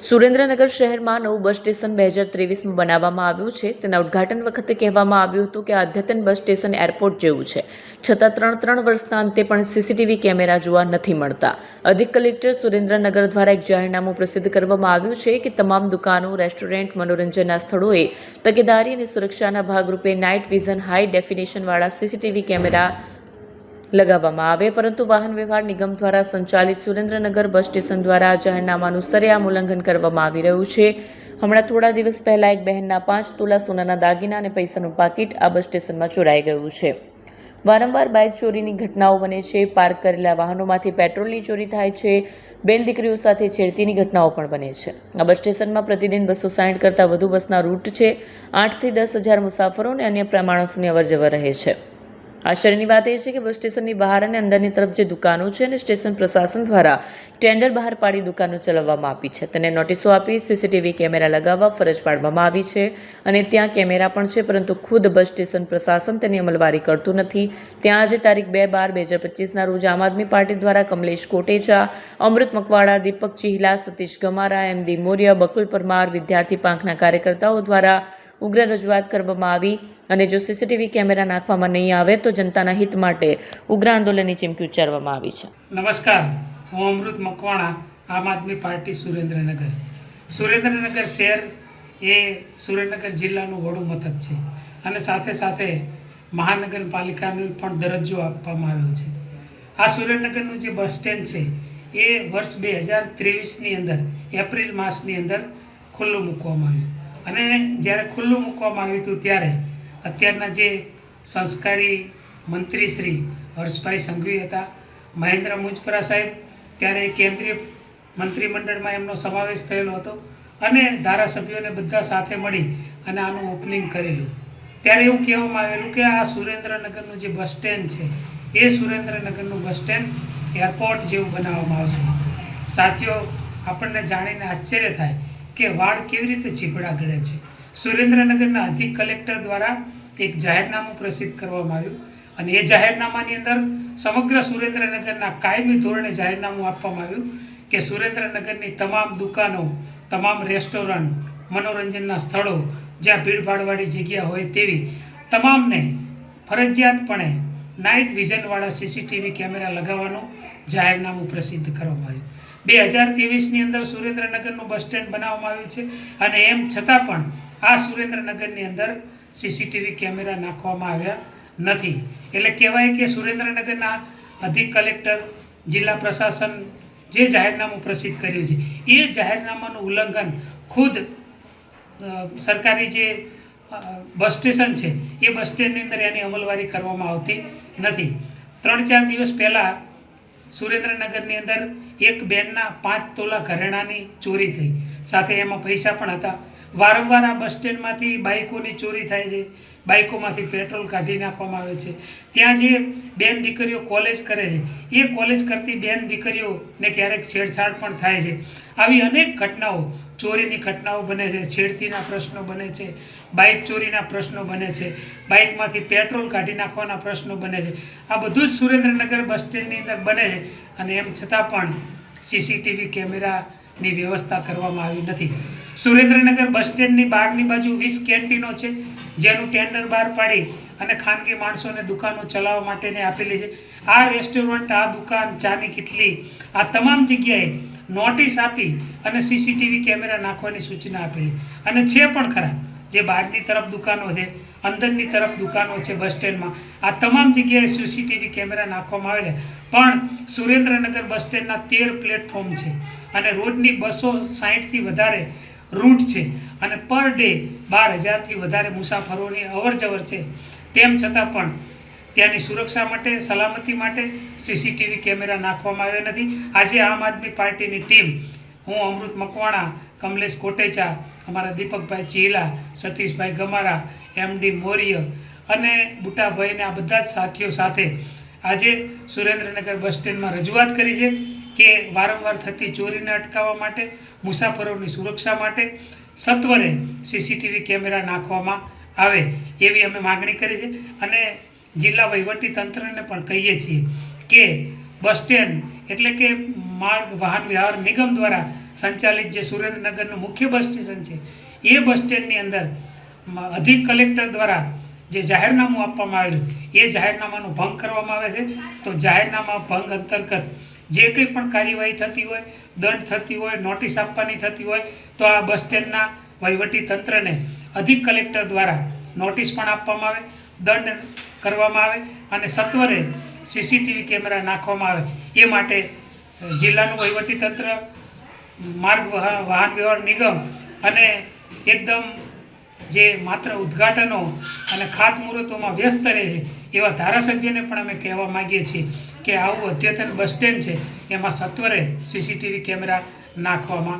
સુરેન્દ્રનગર શહેરમાં નવું bus station બે હજાર ત્રેવીસમાં બનાવવામાં આવ્યું છે. તેના ઉદ્ઘાટન વખતે કહેવામાં આવ્યું હતું કે આ અદ્યતન બસ સ્ટેશન એરપોર્ટ જેવું છે. છતાં ત્રણ ત્રણ વર્ષના અંતે પણ સીસીટીવી કેમેરા જોવા નથી મળતા. અધિક કલેક્ટર સુરેન્દ્રનગર દ્વારા એક જાહેરનામું પ્રસિદ્ધ કરવામાં આવ્યું છે કે તમામ દુકાનો, રેસ્ટોરન્ટ, મનોરંજનના સ્થળોએ તકેદારી અને સુરક્ષાના ભાગરૂપે નાઇટ વિઝન હાઈ ડેફિનેશનવાળા સીસીટીવી કેમેરા લગાવવામાં આવે, પરંતુ વાહન વ્યવહાર નિગમ દ્વારા સંચાલિત સુરેન્દ્રનગર બસ સ્ટેશન દ્વારા આ જાહેરનામાનું સરેઆમ ઉલ્લંઘન કરવામાં આવી રહ્યું છે. હમણાં થોડા દિવસ પહેલા એક બહેનના પાંચ તોલા સોનાના દાગીના અને પૈસાનું પાકીટ આ બસ સ્ટેશનમાં ચોરાઈ ગયું છે. વારંવાર બાઇક ચોરીની ઘટનાઓ બને છે, પાર્ક કરેલા વાહનોમાંથી પેટ્રોલની ચોરી થાય છે, બેન દીકરીઓ સાથે છેડતીની ઘટનાઓ પણ બને છે. આ બસ સ્ટેશનમાં પ્રતિદિન બસો સાઠ કરતાં વધુ બસના રૂટ છે. આઠથી દસ હજાર મુસાફરો અને અન્ય પ્રમાણસોની અવરજવર રહે છે. આશ્ચર્યની વાત એ છે કે બસ સ્ટેશનની બહાર અને અંદરની તરફ જે દુકાનો છે અને સ્ટેશન પ્રશાસન દ્વારા ટેન્ડર બહાર પાડી દુકાનો ચલાવવામાં આપી છે. તેને નોટિસો આપી સીસીટીવી કેમેરા લગાવવા ફરજ પાડવામાં આવી છે અને ત્યાં કેમેરા પણ છે, પરંતુ ખુદ બસ સ્ટેશન પ્રશાસન તેની અમલવારી કરતું નથી. ત્યાં આજે તારીખ બે બાર બે હજાર પચીસના રોજ આમ આદમી પાર્ટી દ્વારા કમલેશ કોટેચા, અમૃત મકવાડા દીપક ચિહલા, સતીશ ગમારા, એમ ડી મોર્ય, બકુલ પરમાર, વિદ્યાર્થી પાંખના કાર્યકર્તાઓ દ્વારા ઉગ્ર રજૂઆત કરવામાં આવી અને જો સીસીટીવી કેમેરા નાખવામાં નહીં આવે તો જનતાના હિત માટે ઉગ્ર આંદોલનની ચીમકી ઉચ્ચારવામાં આવી છે. નમસ્કાર, હું અમૃત મકવાણા, આમ આદમી પાર્ટી સુરેન્દ્રનગર. સુરેન્દ્રનગર શહેર એ સુરેન્દ્રનગર જિલ્લાનું વડું મથક છે અને સાથે સાથે મહાનગરપાલિકાનો પણ દરજ્જો આપવામાં આવ્યો છે. આ સુરેન્દ્રનગરનું જે બસ સ્ટેન્ડ છે એ વર્ષ બે હજાર ત્રેવીસની અંદર, એપ્રિલ માસની અંદર ખુલ્લું મૂકવામાં આવ્યું. અને જ્યારે ખુલ્લું મૂકવામાં આવ્યું હતું ત્યારે અત્યારના જે સંસ્કારી મંત્રી શ્રી હર્ષભાઈ સંઘવી હતા, મહેન્દ્ર મુજપરા સાહેબ, ત્યારે કેન્દ્રીય મંત્રીમંડળમાં એમનો સમાવેશ થયેલો હતો અને ધારાસભ્યોને બધા સાથે મળી અને આનું ઓપનિંગ કરેલું. ત્યારે એવું કહેવામાં આવેલું કે આ સુરેન્દ્રનગરનું જે બસ સ્ટેન્ડ છે, એ સુરેન્દ્રનગરનું બસ સ્ટેન્ડ એરપોર્ટ જેવું બનાવવામાં આવશે. સાથીઓ, આપણને જાણીને આશ્ચર્ય થાય કે વાળ કેવી રીતે ચીપડા ગળે છે? સુરેન્દ્રનગરના અધિક કલેક્ટર દ્વારા એક જાહેરનામું પ્રસિદ્ધ કરવામાં આવ્યું અને એ જાહેરનામાની અંદર સમગ્ર સુરેન્દ્રનગરના કાયમી ધોરણે જાહેરનામું આપવામાં આવ્યું કે સુરેન્દ્રનગરની તમામ દુકાનો, તમામ રેસ્ટોરન્ટ, મનોરંજનના સ્થળો જ્યાં ભીડભાડવાળી જગ્યા હોય તેવી તમામને ફરજિયાતપણે નાઇટ વિઝનવાળા સીસીટીવી કેમેરા લગાવવાનું જાહેરનામું પ્રસિદ્ધ કરવામાં આવ્યું. બે હજાર ત્રેવીસની અંદર સુરેન્દ્રનગરનું બસ સ્ટેન્ડ બનાવવામાં આવ્યું છે અને એમ છતાં પણ આ સુરેન્દ્રનગરની અંદર સીસીટીવી કેમેરા નાખવામાં આવ્યા નથી. એટલે કહેવાય કે સુરેન્દ્રનગરના અધિક કલેક્ટર, જિલ્લા પ્રશાસન જે જાહેરનામું પ્રસિદ્ધ કર્યું છે, એ જાહેરનામાનું ઉલ્લંઘન ખુદ સરકારી જે બસ સ્ટેશન છે, એ બસ સ્ટેન્ડની અંદર એની અમલવારી કરવામાં આવતી નથી. ત્રણ ચાર દિવસ પહેલાં સુરેન્દ્રનગરની અંદર એક બેનના પાંચ તોલા ઘરેણાની ચોરી થઈ. સાથે એમાં પૈસા પણ હતા. વારંવાર આ બસ સ્ટેન્ડમાંથી બાઇકોની ચોરી થાય છે. બાઇકોમાંથી પેટ્રોલ કાઢી નાખવામાં આવે છે. ત્યાં જે બેન દીકરીઓ કોલેજ કરે છે, એ કોલેજ કરતી બેન દીકરીઓને ક્યારેક છેડછાડ પણ થાય છે. આવી અનેક ઘટનાઓ, ચોરીની ઘટનાઓ બને છે, છેડતીના પ્રશ્નો બને છે, બાઇક ચોરીના પ્રશ્નો બને છે, બાઇકમાંથી પેટ્રોલ કાઢી નાખવાના પ્રશ્નો બને છે. આ બધું જ સુરેન્દ્રનગર બસ સ્ટેન્ડની અંદર બને છે અને એમ છતાં પણ સીસીટીવી કેમેરાની વ્યવસ્થા કરવામાં આવી નથી. સુરેન્દ્રનગર બસ સ્ટેન્ડની બહારની બાજુ વીસ કેન્ટીનો છે. જેનું ટેન્ડર બહાર પાડી અને ખાનગી માણસોને દુકાનો ચલાવવા માટેની આપેલી છે. આ રેસ્ટોરન્ટ આ દુકાન, ચાની કેટલી, આ તમામ જગ્યાએ નોટિસ આપી અને સીસીટીવી કેમેરા નાખવાની સૂચના આપેલી. અને છે પણ ખરા, જે બહારની તરફ દુકાનો છે, અંદરની તરફ દુકાનો છે બસ સ્ટેન્ડમાં, આ તમામ જગ્યાએ સીસીટીવી કેમેરા નાખવામાં આવે છે પણ સુરેન્દ્રનગર બસ સ્ટેન્ડના તેર પ્લેટફોર્મ છે અને રોડની બસો સાહીઠથી વધારે રૂટ છે. અને પર ડે બાર હજારથી વધારે મુસાફરોની અવર જવર છે. તેમ છતાં પણ ત્યાંની સુરક્ષા માટે, સલામતી માટે સીસીટીવી કેમેરા નાખવામાં આવ્યા નથી. આજે આમ આદમી પાર્ટીની ટીમ, હું અમૃત મકવાણા, કમલેશ કોટેચા, અમારા દીપકભાઈ ચીલા, સતીશભાઈ ગમારા એમડી મૌર્ય અને બુટાભાઈને આ બધા જ સાથીઓ સાથે આજે સુરેન્દ્રનગર બસ સ્ટેન્ડમાં રજૂઆત કરી છે કે વારંવાર થતી ચોરીને અટકાવવા માટે, મુસાફરોની સુરક્ષા માટે સત્વરે સીસીટીવી કેમેરા નાખવામાં આવે એવી અમે માગણી કરી છે અને જિલ્લા તંત્રને પણ કહીએ છીએ કે બસ સ્ટેન્ડ એટલે કે માર્ગ વાહન વ્યવહાર નિગમ દ્વારા સંચાલિત જે સુરેન્દ્રનગરનું મુખ્ય બસ સ્ટેશન છે, એ બસ સ્ટેન્ડની અંદર અધિક કલેક્ટર દ્વારા જે જાહેરનામું આપવામાં આવેલું, એ જાહેરનામાનો ભંગ કરવામાં આવે છે. તો જાહેરનામા ભંગ અંતર્ગત જે કંઈ પણ કાર્યવાહી થતી હોય, દંડ થતી હોય, નોટિસ આપવાની થતી હોય, તો આ બસ સ્ટેન્ડના વહીવટી તંત્રને અધિક કલેક્ટર દ્વારા નોટિસ પણ આપવામાં આવે, દંડ કરવામાં આવે અને સત્વરે સીસીટીવી કેમેરા નાખવામાં આવે. એ માટે જિલ્લાનું વહીવટી તંત્ર, માર્ગ વાહ- વાહન વ્યવહાર નિગમ અને એકદમ જે માત્ર ઉદ્ઘાટનો અને ખાતમુહૂર્તોમાં વ્યસ્ત રહે એવા ધારાસભ્યને પણ અમે કહેવા માગીએ છીએ કે આવું અદ્યતન બસ સ્ટેન્ડ છે. એમાં સત્વરે સીસીટીવી કેમેરા નાખવામાં